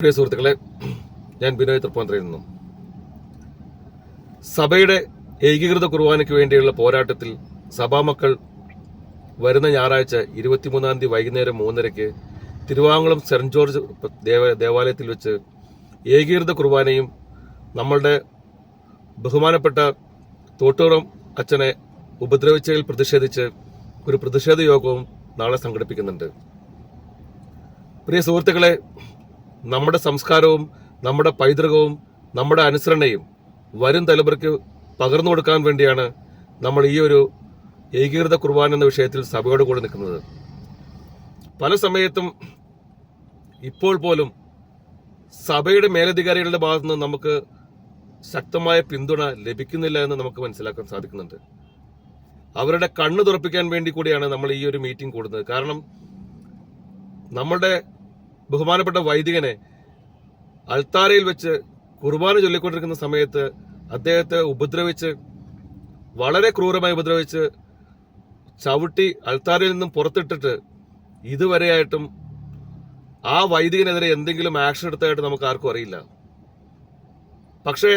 പ്രിയ സുഹൃത്തുക്കളെ ഞാൻ ബിനോയ് തൃപ്പൂണിത്തുറയിൽ നിന്നും. സഭയുടെ ഏകീകൃത കുർബാനയ്ക്ക് വേണ്ടിയുള്ള പോരാട്ടത്തിൽ സഭാമക്കൾ വരുന്ന ഞായറാഴ്ച ഇരുപത്തിമൂന്നാം തീയതി വൈകുന്നേരം മൂന്നരയ്ക്ക് തിരുവാങ്കുളം സെന്റ് ജോർജ് ദേവ ദേവാലയത്തിൽ വെച്ച് ഏകീകൃത കുർബാനയും നമ്മളുടെ ബഹുമാനപ്പെട്ട തോട്ടൂറം അച്ഛനെ ഉപദ്രവിച്ചതിൽ പ്രതിഷേധിച്ച് ഒരു പ്രതിഷേധ യോഗവും നാളെ സംഘടിപ്പിക്കുന്നുണ്ട്. പ്രിയ സുഹൃത്തുക്കളെ നമ്മുടെ സംസ്കാരവും നമ്മുടെ പൈതൃകവും നമ്മുടെ അനുസരണയും വരും തലമുറയ്ക്ക് പകർന്നു കൊടുക്കാൻ വേണ്ടിയാണ് നമ്മൾ ഈ ഒരു ഏകീകൃത കുർബാന എന്ന വിഷയത്തിൽ സഭയോട് കൂടെ നിൽക്കുന്നത്. പല സമയത്തും ഇപ്പോൾ പോലും സഭയുടെ മേലധികാരികളുടെ ഭാഗത്തു നിന്ന് നമുക്ക് ശക്തമായ പിന്തുണ ലഭിക്കുന്നില്ല എന്ന് നമുക്ക് മനസ്സിലാക്കാൻ സാധിക്കുന്നുണ്ട്. അവരുടെ കണ്ണ് തുറപ്പിക്കാൻ വേണ്ടി കൂടിയാണ് നമ്മൾ ഈ ഒരു മീറ്റിംഗ് കൂടുന്നത്. കാരണം നമ്മുടെ ബഹുമാനപ്പെട്ട വൈദികനെ അൾത്താരയിൽ വെച്ച് കുർബാന ചൊല്ലിക്കൊണ്ടിരിക്കുന്ന സമയത്ത് അദ്ദേഹത്തെ ഉപദ്രവിച്ച് വളരെ ക്രൂരമായി ഉപദ്രവിച്ച് ചവിട്ടി അൾത്താരയിൽ നിന്നും പുറത്തിട്ടിട്ട് ഇതുവരെയായിട്ടും ആ വൈദികനെതിരെ എന്തെങ്കിലും ആക്ഷൻ എടുത്തതായിട്ട് നമുക്ക് ആർക്കും അറിയില്ല. പക്ഷേ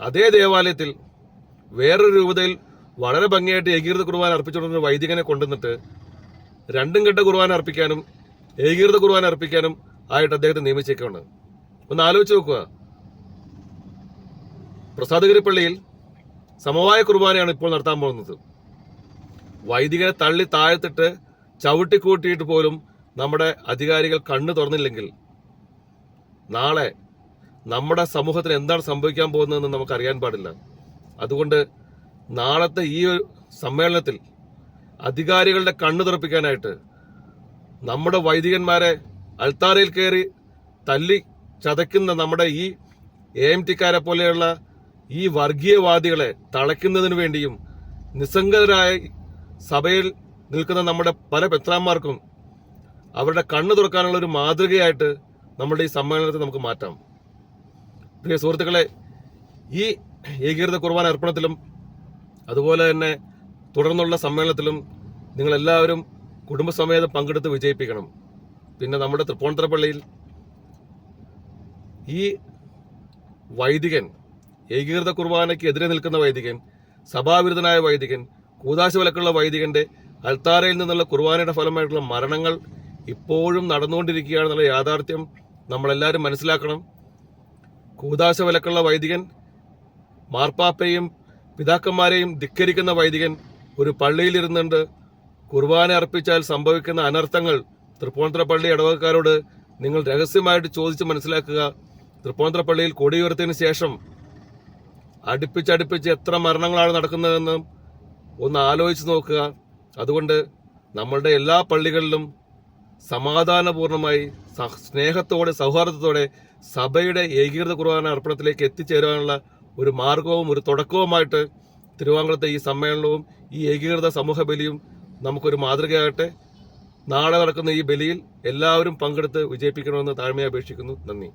അതേ ദേവാലയത്തിൽ വേറൊരു രൂപതയിൽ വളരെ ഭംഗിയായിട്ട് ഏകീകൃത കുർബാന അർപ്പിച്ചുകൊണ്ടിരുന്ന വൈദികനെ കൊണ്ടുവന്നിട്ട് രണ്ടും കെട്ട കുർബാന അർപ്പിക്കാനും ഏകീകൃത കുർബാന അർപ്പിക്കാനും ആയിട്ട് അദ്ദേഹത്തെ നിയമിച്ചേക്കാണ്. ഒന്ന് ആലോചിച്ച് നോക്കുക. പ്രസാദഗിരിപ്പള്ളിയിൽ സമവായ കുർബാനയാണ് ഇപ്പോൾ നടത്താൻ പോകുന്നത്. വൈദികരെ തള്ളി താഴ്ത്തിട്ട് ചവിട്ടിക്കൂട്ടിയിട്ട് പോലും നമ്മുടെ അധികാരികൾ കണ്ണു തുറന്നില്ലെങ്കിൽ നാളെ നമ്മുടെ സമൂഹത്തിന് എന്താണ് സംഭവിക്കാൻ പോകുന്നതെന്ന് നമുക്ക് അറിയാൻ പാടില്ല. അതുകൊണ്ട് നാളത്തെ ഈ സമ്മേളനത്തിൽ അധികാരികളുടെ കണ്ണു തുറപ്പിക്കാനായിട്ട് നമ്മുടെ വൈദികന്മാരെ അൾത്താരയിൽ കയറി തല്ലി ചതയ്ക്കുന്ന നമ്മുടെ ഈ എ എം ടിക്കാരെ പോലെയുള്ള ഈ വർഗീയവാദികളെ തളയ്ക്കുന്നതിന് വേണ്ടിയും നിസ്സംഗതരായ സഭയിൽ നിൽക്കുന്ന നമ്മുടെ പല പെത്രാന്മാർക്കും അവരുടെ കണ്ണു തുറക്കാനുള്ള ഒരു മാതൃകയായിട്ട് നമ്മുടെ ഈ സമ്മേളനത്തെ നമുക്ക് മാറ്റാം. പ്രിയ സുഹൃത്തുക്കളെ ഈ ഏകീകൃത കുർബാന അർപ്പണത്തിലും അതുപോലെ തന്നെ തുടർന്നുള്ള സമ്മേളനത്തിലും നിങ്ങളെല്ലാവരും കുടുംബസമേതം പങ്കെടുത്ത് വിജയിപ്പിക്കണം. പിന്നെ നമ്മുടെ തൃപ്പൂണിത്തറപ്പള്ളിയിൽ ഈ വൈദികൻ ഏകീകൃത കുർബാനയ്ക്ക് എതിരെ നിൽക്കുന്ന വൈദികൻ സഭാവിരുദ്ധനായ വൈദികൻ കൂതാശ വിലക്കുള്ള വൈദികന്റെ അൽത്താരയിൽ നിന്നുള്ള കുർബാനയുടെ ഫലമായിട്ടുള്ള മരണങ്ങൾ ഇപ്പോഴും നടന്നുകൊണ്ടിരിക്കുകയാണെന്നുള്ള യാഥാർത്ഥ്യം നമ്മളെല്ലാവരും മനസ്സിലാക്കണം. കൂതാശ വിലക്കുള്ള വൈദികൻ മാർപ്പാപ്പയും പിതാക്കന്മാരെയും ധിക്കരിക്കുന്ന വൈദികൻ ഒരു പള്ളിയിലിരുന്നുണ്ട്. കുർബാന അർപ്പിച്ചാൽ സംഭവിക്കുന്ന അനർത്ഥങ്ങൾ തൃപ്പൂണിത്തുറപ്പള്ളി ഇടവകക്കാരോട് നിങ്ങൾ രഹസ്യമായിട്ട് ചോദിച്ച് മനസ്സിലാക്കുക. തൃപ്പൂണിത്തുറപ്പള്ളിയിൽ പള്ളിയിൽ കൊടിയുയർത്തിയതിനു ശേഷം അടുപ്പിച്ചടുപ്പിച്ച് എത്ര മരണങ്ങളാണ് നടക്കുന്നതെന്ന് ഒന്ന് ആലോചിച്ച് നോക്കുക. അതുകൊണ്ട് നമ്മളുടെ എല്ലാ പള്ളികളിലും സമാധാനപൂർണമായി സ്നേഹത്തോടെ സൗഹാർദ്ദത്തോടെ സഭയുടെ ഏകീകൃത കുർബാന അർപ്പണത്തിലേക്ക് എത്തിച്ചേരാനുള്ള ഒരു മാർഗവും ഒരു തുടക്കവുമായിട്ട് തിരുവാങ്കുളത്തെ ഈ സമ്മേളനവും ഈ ഏകീകൃത സമൂഹ ബലിയും നമുക്കൊരു മാതൃകയാകട്ടെ. നാളെ നടക്കുന്ന ഈ ബലിയിൽ എല്ലാവരും പങ്കെടുത്ത് വിജയിപ്പിക്കണമെന്ന് താഴ്മയെ അപേക്ഷിക്കുന്നു. നന്ദി.